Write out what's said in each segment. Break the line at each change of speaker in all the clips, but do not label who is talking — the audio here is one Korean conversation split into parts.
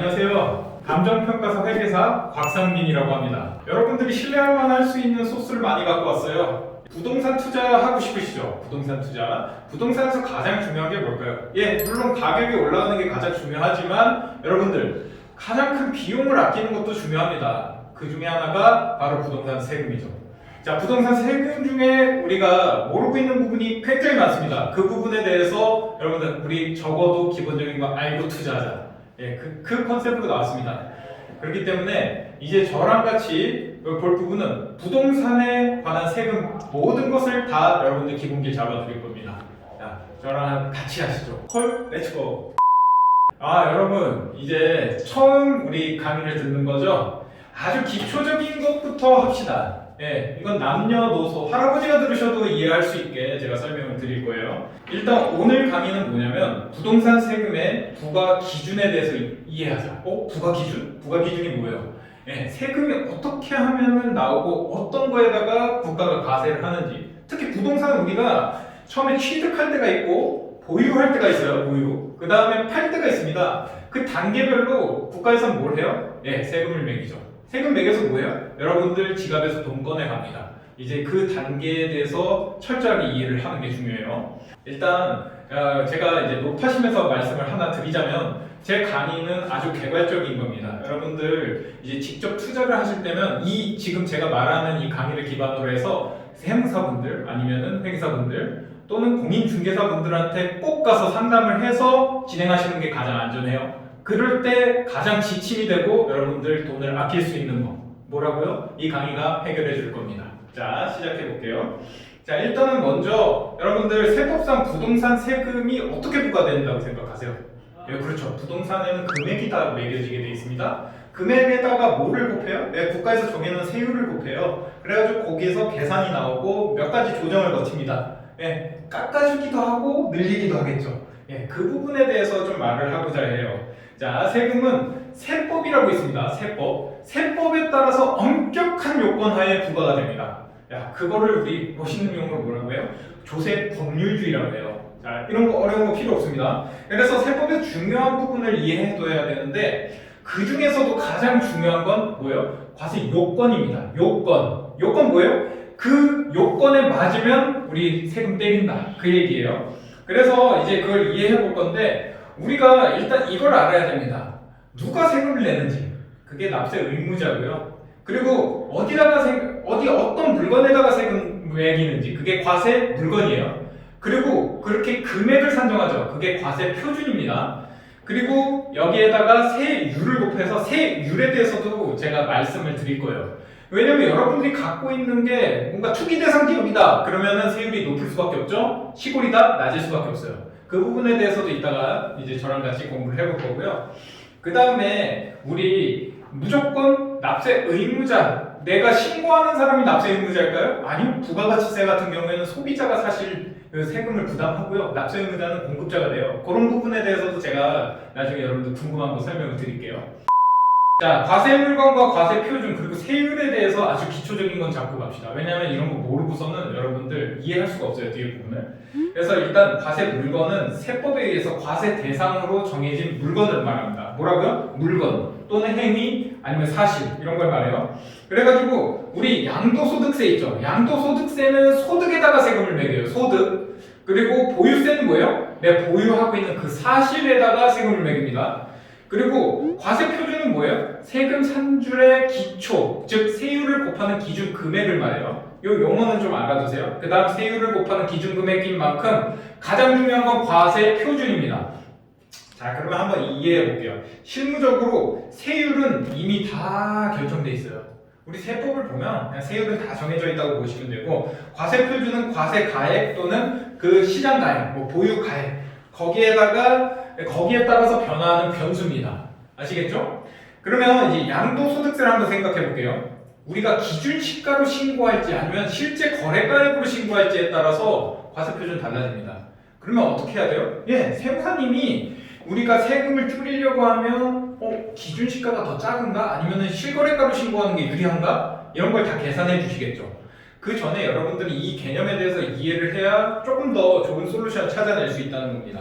안녕하세요. 감정평가사 회계사 곽상민이라고 합니다. 여러분들이 신뢰할 만할 수 있는 소스를 많이 갖고 왔어요. 부동산 투자하고 싶으시죠? 부동산 투자. 부동산에서 가장 중요한 게 뭘까요? 예, 물론 가격이 올라가는 게 가장 중요하지만 여러분들 가장 큰 비용을 아끼는 것도 중요합니다. 그 중에 하나가 바로 부동산 세금이죠. 자, 부동산 세금 중에 우리가 모르고 있는 부분이 굉장히 많습니다. 그 부분에 대해서 여러분들 우리 적어도 기본적인 거 알고 투자하자. 예, 그, 그 컨셉으로 나왔습니다. 그렇기 때문에 이제 저랑 같이 볼 부분은 부동산에 관한 세금 모든 것을 다 여러분들 기본기 잡아드릴 겁니다. 자, 저랑 같이 하시죠. 콜, 렛츠고. 아, 여러분, 이제 처음 우리 강의를 듣는 거죠? 아주 기초적인 것부터 합시다. 예, 이건 남녀노소, 할아버지가 들으셔도 이해할 수 있게 제가 설명을 드릴 거예요. 일단 오늘 강의는 뭐냐면 부동산 세금의 부과 기준에 대해서 이- 이해하자. 어? 부과 기준? 부과 기준이 뭐예요? 예, 세금이 어떻게 하면은 나오고 어떤 거에다가 국가가 과세를 하는지. 특히 부동산은 우리가 처음에 취득할 때가 있고 보유할 때가 있어요. 보유. 그 다음에 팔 때가 있습니다. 그 단계별로 국가에서는 뭘 해요? 예, 세금을 매기죠. 세금 매겨서 뭐예요? 여러분들 지갑에서 돈 꺼내 갑니다. 이제 그 단계에 대해서 철저하게 이해를 하는 게 중요해요. 일단 어, 제가 이제 높아심에서 말씀을 하나 드리자면 제 강의는 아주 개발적인 겁니다. 여러분들 이제 직접 투자를 하실 때면 이 지금 제가 말하는 이 강의를 기반으로 해서 세무사분들 아니면은 회계사분들 또는 공인중개사분들한테 꼭 가서 상담을 해서 진행하시는 게 가장 안전해요. 그럴 때 가장 지침이 되고 여러분들 돈을 아낄 수 있는 거 뭐라고요? 이 강의가 해결해 줄 겁니다. 자 시작해 볼게요. 자 일단은 먼저 여러분들 세법상 부동산 세금이 어떻게 부과된다고 생각하세요? 예, 그렇죠. 부동산에는 금액이 다 매겨지게 돼 있습니다. 금액에다가 뭐를 곱해요? 네, 국가에서 정해놓은 세율을 곱해요. 그래가지고 거기에서 계산이 나오고 몇 가지 조정을 거칩니다. 예, 깎아주기도 하고 늘리기도 하겠죠. 예, 그 부분에 대해서 좀 말을 하고자 해요. 자, 세금은 세법이라고 있습니다. 세법. 세법에 따라서 엄격한 요건 하에 부과가 됩니다. 야, 그거를 우리 멋있는 용어로 뭐라고 해요? 조세 법률주의라고 해요. 자, 이런 거 어려운 거 필요 없습니다. 그래서 세법의 중요한 부분을 이해해둬야 되는데 그 중에서도 가장 중요한 건 뭐예요? 과세 요건입니다. 요건. 요건 뭐예요? 그 요건에 맞으면 우리 세금 때린다. 그 얘기예요. 그래서 이제 그걸 이해해 볼 건데 우리가 일단 이걸 알아야 됩니다. 누가 세금을 내는지. 그게 납세 의무자고요. 그리고 어디다가 세, 어디 어떤 물건에다가 세금 매기는지 그게 과세 물건이에요. 그리고 그렇게 금액을 산정하죠. 그게 과세 표준입니다. 그리고 여기에다가 세율을 곱해서 세율에 대해서도 제가 말씀을 드릴 거예요. 왜냐면 여러분들이 갖고 있는 게 뭔가 투기 대상 기업이다. 그러면은 세율이 높을 수밖에 없죠. 시골이다 낮을 수밖에 없어요. 그 부분에 대해서도 이따가 이제 저랑 같이 공부를 해볼 거고요. 그 다음에 우리 무조건 납세 의무자 내가 신고하는 사람이 납세 의무자일까요? 아니요. 부가가치세 같은 경우에는 소비자가 사실 그 세금을 부담하고요. 납세 의무자는 공급자가 돼요. 그런 부분에 대해서도 제가 나중에 여러분들 궁금한 거 설명을 드릴게요. 자, 과세 물건과 과세 표준 그리고 세율에 대해서 아주 기초적인 건 잡고 갑시다. 왜냐하면 이런 거 모르고서는 여러분들 이해할 수가 없어요 뒤에 부분을. 그래서 일단 과세 물건은 세법에 의해서 과세 대상으로 정해진 물건을 말합니다. 뭐라고요? 물건 또는 행위 아니면 사실 이런 걸 말해요. 그래가지고 우리 양도소득세 있죠. 양도소득세는 소득에다가 세금을 매겨요. 소득. 그리고 보유세는 뭐예요? 내 보유하고 있는 그 사실에다가 세금을 매깁니다. 그리고 과세 표준은 뭐예요? 세금 산출의 기초, 즉 세율을 곱하는 기준 금액을 말해요. 이 용어는 좀 알아두세요. 그 다음 세율을 곱하는 기준 금액인 만큼 가장 중요한 건 과세 표준입니다. 자, 그러면 한번 이해해 볼게요. 실무적으로 세율은 이미 다 결정돼 있어요. 우리 세법을 보면 세율은 다 정해져 있다고 보시면 되고 과세 표준은 과세 가액 또는 그 시장 가액, 뭐 보유 가액 거기에다가 거기에 따라서 변화하는 변수입니다. 아시겠죠? 그러면 이제 양도소득세를 한번 생각해 볼게요. 우리가 기준 시가로 신고할지 아니면 실제 거래가액으로 신고할지에 따라서 과세 표준 달라집니다. 그러면 어떻게 해야 돼요? 예, 세무사님이 우리가 세금을 줄이려고 하면 어, 기준 시가가 더 작은가? 아니면 실거래가로 신고하는 게 유리한가? 이런 걸 다 계산해 주시겠죠. 그 전에 여러분들이 이 개념에 대해서 이해를 해야 조금 더 좋은 솔루션 찾아낼 수 있다는 겁니다.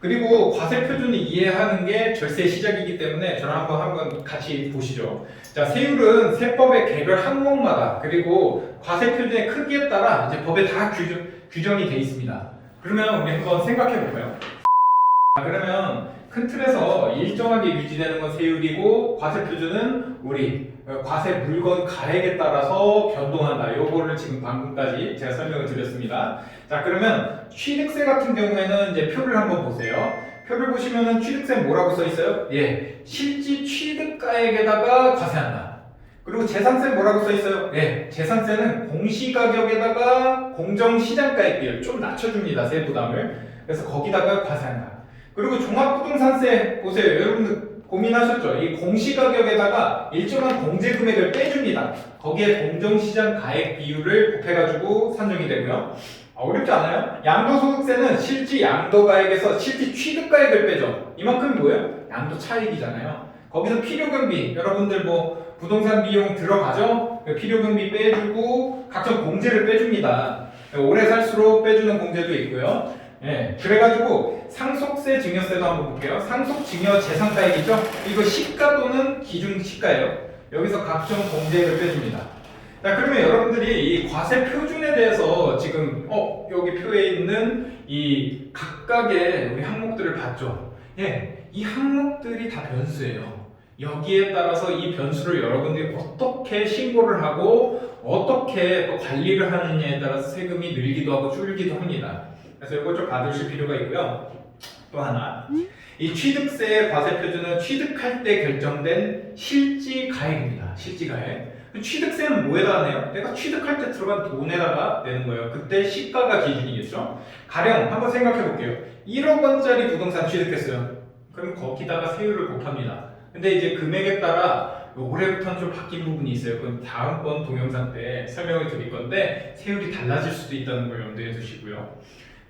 그리고 과세 표준을 이해하는 게 절세 시작이기 때문에 저랑 한번 한번 같이 보시죠. 자, 세율은 세법의 개별 항목마다 그리고 과세 표준의 크기에 따라 이제 법에 다 규정, 규정이 돼 있습니다. 그러면 우리 한번 생각해 볼까요? 자, 그러면 큰 틀에서 일정하게 유지되는 건 세율이고 과세 표준은 우리 어, 과세 물건 가액에 따라서 변동한다. 요거를 지금 방금까지 제가 설명을 드렸습니다. 자, 그러면 취득세 같은 경우에는 이제 표를 한번 보세요. 표를 보시면은 취득세 뭐라고 써 있어요? 예, 실지 취득가액에다가 과세한다. 그리고 재산세 뭐라고 써 있어요? 예, 재산세는 공시가격에다가 공정시장가액 비율 좀 낮춰줍니다. 세 부담을. 그래서 거기다가 과세한다. 그리고 종합부동산세 보세요. 여러분들 고민하셨죠? 이 공시가격에다가 일정한 공제 금액을 빼줍니다. 거기에 공정시장 가액 비율을 곱해가지고 산정이 되고요. 아, 어렵지 않아요? 양도소득세는 실지 양도가액에서 실지 취득가액을 빼죠. 이만큼 뭐예요? 양도 차익이잖아요. 거기서 필요경비 여러분들 뭐 부동산 비용 들어가죠? 그 필요경비 빼주고 각종 공제를 빼줍니다. 오래 살수록 빼주는 공제도 있고요. 예, 그래가지고 상속세 증여세도 한번 볼게요. 상속 증여 재산가액이죠? 이거 시가 또는 기준 시가예요. 여기서 각종 공제를 빼줍니다. 자, 그러면 여러분들이 이 과세 표준에 대해서 지금 어 여기 표에 있는 이 각각의 우리 항목들을 봤죠. 예, 이 항목들이 다 변수예요. 여기에 따라서 이 변수를 여러분들이 어떻게 신고를 하고 어떻게 또 관리를 하느냐에 따라서 세금이 늘기도 하고 줄기도 합니다. 그래서 이거 좀 받으실 필요가 있고요. 또 하나. 이 취득세 과세 표준은 취득할 때 결정된 실지 가액입니다. 실지 가액. 취득세는 뭐에다가 내요? 내가 취득할 때 들어간 돈에다가 내는 거예요. 그때 시가가 기준이겠죠? 가령 한번 생각해 볼게요. 1억 원짜리 부동산 취득했어요. 그럼 거기다가 세율을 곱합니다. 근데 이제 금액에 따라 올해부터는 좀 바뀐 부분이 있어요. 그건 다음번 동영상 때 설명을 드릴 건데 세율이 달라질 수도 있다는 걸 염두에 두시고요.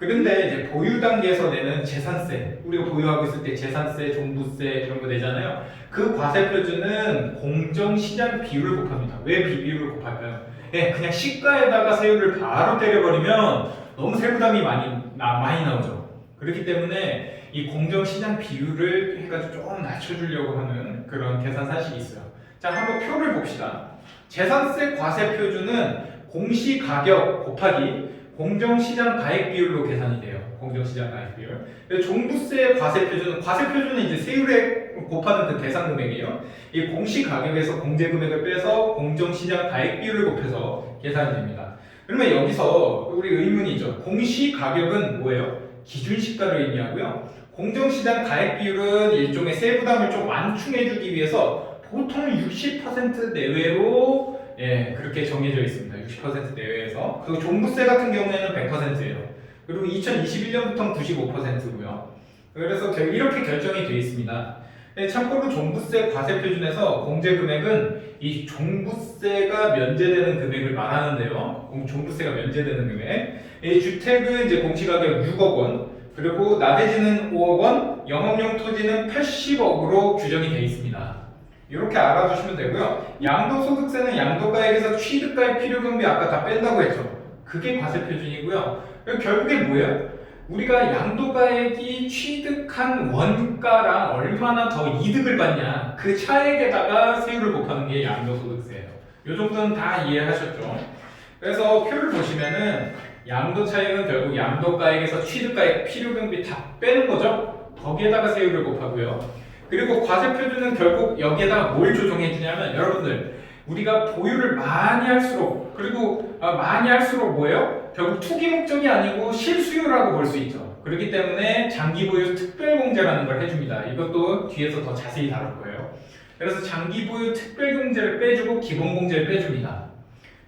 그런데 이제 보유 단계에서 내는 재산세, 우리가 보유하고 있을 때 재산세, 종부세 이런 거 내잖아요. 그 과세 표준은 공정 시장 비율을 곱합니다. 왜 비율을 곱할까요? 예, 그냥 시가에다가 세율을 바로 때려버리면 너무 세부담이 많이 나, 많이 나오죠. 그렇기 때문에 이 공정 시장 비율을 해가지고 조금 낮춰주려고 하는 그런 계산 사실이 있어요. 자, 한번 표를 봅시다. 재산세 과세 표준은 공시 가격 곱하기 공정시장 가액 비율로 계산이 돼요. 공정시장 가액 비율. 종부세 과세 표준은 과세 표준은 이제 세율에 곱하는 그 계산 금액이에요. 이 공시 가격에서 공제 금액을 빼서 공정시장 가액 비율을 곱해서 계산이 됩니다. 그러면 여기서 우리 의문이죠. 공시 가격은 뭐예요? 기준 시가를 의미하고요. 공정시장 가액 비율은 일종의 세부담을 좀 완충해주기 위해서 보통 60% 내외로 예, 그렇게 정해져 있습니다. 60% 내외에서. 그 종부세 같은 경우에는 100%예요. 그리고 2021년부터는 95%고요. 그래서 결- 이렇게 결정이 되어 있습니다. 예, 참고로 종부세 과세 표준에서 공제 금액은 이 종부세가 면제되는 금액을 말하는데요. 공- 종부세가 면제되는 금액. 이 주택은 이제 공시가격 6억 원, 그리고 나대지는 5억 원, 영업용 토지는 80억으로 규정이 되어 있습니다. 이렇게 알아주시면 되고요. 양도소득세는 양도가액에서 취득가액 필요경비 아까 다 뺀다고 했죠. 그게 과세 표준이고요. 결국에 뭐예요? 우리가 양도가액이 취득한 원가랑 얼마나 더 이득을 받냐 그 차액에다가 세율을 곱하는 게 양도소득세예요. 이 정도는 다 이해하셨죠? 그래서 표를 보시면은 양도 차익은 결국 양도가액에서 취득가액 필요경비 다 빼는 거죠. 거기에다가 세율을 곱하고요. 그리고 과세 표준은 결국 여기에다가 뭘 조정해 주냐면 여러분들 우리가 보유를 많이 할수록 그리고 아, 많이 할수록 뭐예요? 결국 투기 목적이 아니고 실수요라고 볼 수 있죠. 그렇기 때문에 장기 보유 특별 공제라는 걸 해줍니다. 이것도 뒤에서 더 자세히 다룰 거예요. 그래서 장기 보유 특별 공제를 빼주고 기본 공제를 빼줍니다.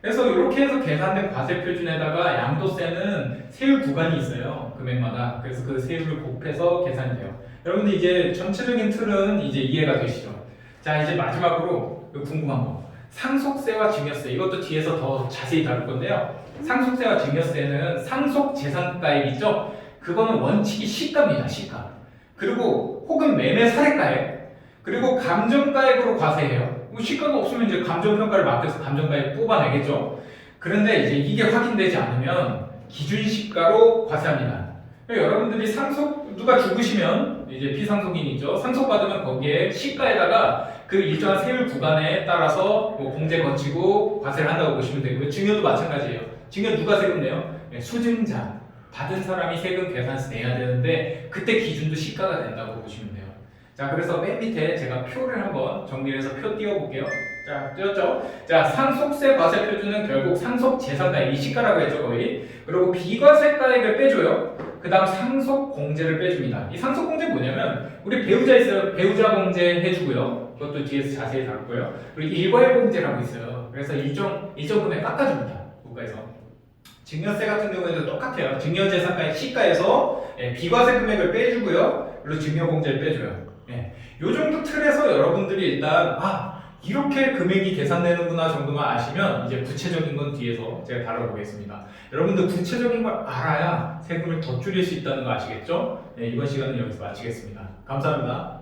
그래서 이렇게 해서 계산된 과세 표준에다가 양도세는 세율 구간이 있어요. 금액마다. 그래서 그 세율을 곱해서 계산이 돼요. 여러분들 이제 전체적인 틀은 이제 이해가 되시죠? 자, 이제 마지막으로 궁금한 거. 상속세와 증여세. 이것도 뒤에서 더 자세히 다룰 건데요. 상속세와 증여세는 상속 재산 가액이죠. 그거는 원칙이 시가입니다. 시가. 그리고 혹은 매매 사례가액. 그리고 감정가액으로 과세해요. 뭐 시가가 없으면 이제 감정평가를 맡겨서 감정가액 뽑아내겠죠. 그런데 이제 이게 확인되지 않으면 기준 시가로 과세합니다. 그러니까 여러분들이 상속 누가 죽으시면 이제 피상속인이죠. 상속받으면 거기에 시가에다가 그 일정한 세율 구간에 따라서 뭐 공제 거치고 과세를 한다고 보시면 되고요. 증여도 마찬가지예요. 증여 누가 세금 내요? 네, 수증자 받은 사람이 세금 계산서 내야 되는데 그때 기준도 시가가 된다고 보시면 돼요. 자 그래서 맨 밑에 제가 표를 한번 정리해서 표 띄워볼게요. 자 띄웠죠? 자 상속세 과세 표준은 결국 상속 재산가액 이 시가라고 했죠 거의. 그리고 비과세가액을 빼줘요. 그 다음 상속 공제를 빼줍니다. 이 상속 공제 뭐냐면 우리 배우자 있어요. 배우자 공제 해주고요. 그것도 뒤에서 자세히 거예요. 그리고 일괄 공제라고 있어요. 그래서 일정 일정 금액 깎아줍니다. 국가에서. 증여세 같은 경우에도 똑같아요. 증여재산가액 시가에서 예, 비과세 금액을 빼주고요. 그리고 증여공제를 빼줘요. 예, 요 정도 틀에서 여러분들이 일단 아 이렇게 금액이 계산되는구나 정도만 아시면 이제 구체적인 건 뒤에서 제가 다뤄보겠습니다. 여러분들 구체적인 걸 알아야 세금을 더 줄일 수 있다는 거 아시겠죠? 네, 이번 시간은 여기서 마치겠습니다. 감사합니다.